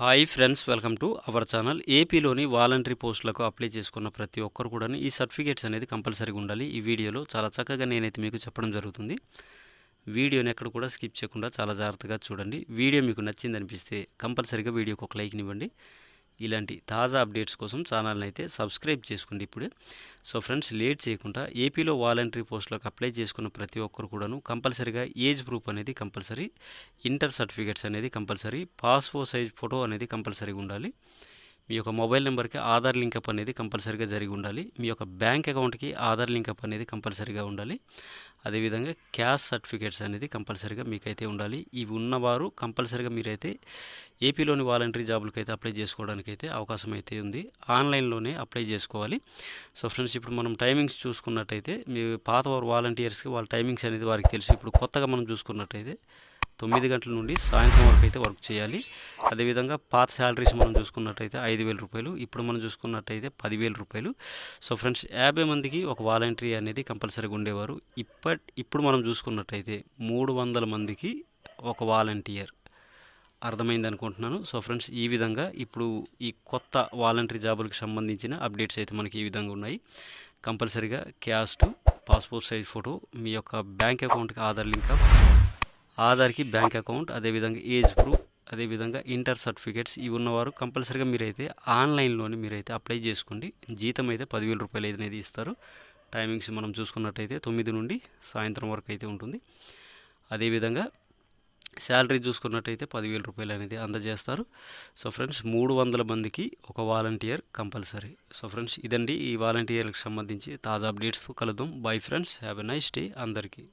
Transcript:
Hi friends welcome to our channel. ఏపీలోని voluntary పోస్టులకు apply చేసుకున్న ప్రతి ఒక్కరు కూడా ఈ సర్టిఫికేట్స్ అనేది కంపల్సరీగా ఉండాలి. ఈ వీడియోలో చాలా చక్కగా నేనైతే మీకు చెప్పడం జరుగుతుంది. వీడియోని ఎక్కడ కూడా స్కిప్ చేయకుండా చాలా జాగ్రత్తగా చూడండి. వీడియో మీకు నచ్చింది అనిపిస్తే కంపల్సరీగా వీడియోకి ఒక లైక్ ఇవ్వండి. ఇలాంటి తాజా అప్డేట్స్ కోసం ఛానల్ని అయితే సబ్స్క్రైబ్ చేసుకోండి ఇప్పుడే. సో ఫ్రెండ్స్ లేట్ చేయకుండా ఏపీలో వాలంటరీ పోస్టులకు అప్లై చేసుకున్న ప్రతి ఒక్కరు కూడాను కంపల్సరీగా ఏజ్ ప్రూఫ్ అనేది కంపల్సరీ ఇంటర్ సర్టిఫికేట్స్ అనేది కంపల్సరీ పాస్పోర్ట్ సైజ్ ఫోటో అనేది కంపల్సరీగా ఉండాలి. మీ యొక్క మొబైల్ నెంబర్కి ఆధార్ లింకప్ అనేది కంపల్సరీగా జరిగి ఉండాలి. మీ యొక్క బ్యాంక్ అకౌంట్కి ఆధార్ లింకప్ అనేది కంపల్సరీగా ఉండాలి. అదేవిధంగా క్యాష్ సర్టిఫికేట్స్ అనేది కంపల్సరీగా మీకైతే ఉండాలి. ఇవి ఉన్నవారు కంపల్సరీగా మీరైతే ఏపీలోని వాలంటరీ జాబులకి అయితే అప్లై చేసుకోవడానికి అయితే అవకాశం అయితే ఉంది. ఆన్లైన్లోనే అప్లై చేసుకోవాలి. సో ఫ్రెండ్స్ ఇప్పుడు మనం టైమింగ్స్ చూసుకున్నట్టయితే మీ పాత వారు వాలంటీర్స్కి వాళ్ళ టైమింగ్స్ అనేది వారికి తెలుసు. ఇప్పుడు కొత్తగా మనం చూసుకున్నట్టయితే తొమ్మిది గంటల నుండి సాయంత్రం వరకు అయితే వర్క్ చేయాలి. అదేవిధంగా పాత శాలరీస్ మనం చూసుకున్నట్టయితే ఐదు వేల రూపాయలు ఇప్పుడు మనం చూసుకున్నట్టయితే పదివేల రూపాయలు. సో ఫ్రెండ్స్ యాభై మందికి ఒక వాలంటరీ అనేది కంపల్సరీగా ఉండేవారు. ఇప్పటి ఇప్పుడు మనం చూసుకున్నట్టయితే మూడు వందల మందికి ఒక వాలంటీర్. అర్థమైంది అనుకుంటున్నాను సో ఫ్రెండ్స్ ఈ విధంగా ఇప్పుడు ఈ కొత్త వాలంటరీ జాబులకు సంబంధించిన అప్డేట్స్ అయితే మనకి ఈ విధంగా ఉన్నాయి. కంపల్సరీగా క్యాస్ట్ పాస్పోర్ట్ సైజ్ ఫోటో మీ యొక్క బ్యాంక్ అకౌంట్కి ఆధార్ లింక్ ఆధార్కి బ్యాంక్ అకౌంట్ అదేవిధంగా ఏజ్ ప్రూఫ్ అదేవిధంగా ఇంటర్ సర్టిఫికేట్స్ ఇవి ఉన్నవారు కంపల్సరీగా మీరైతే ఆన్లైన్లోనే మీరైతే అప్లై చేసుకోండి. జీతం అయితే పదివేల రూపాయలు అనేది ఇస్తారు. టైమింగ్స్ మనం చూసుకున్నట్టయితే తొమ్మిది నుండి సాయంత్రం వరకు అయితే ఉంటుంది. అదేవిధంగా శాలరీ చూసుకున్నట్టయితే పదివేల రూపాయలు అనేది అందజేస్తారు. సో ఫ్రెండ్స్ మూడు వందల మందికి ఒక వాలంటీర్ కంపల్సరీ. సో ఫ్రెండ్స్ ఇదండి ఈ వాలంటీర్లకు సంబంధించి తాజా అప్డేట్స్ కలుద్దాం. Bye friends have a nice day అందరికీ.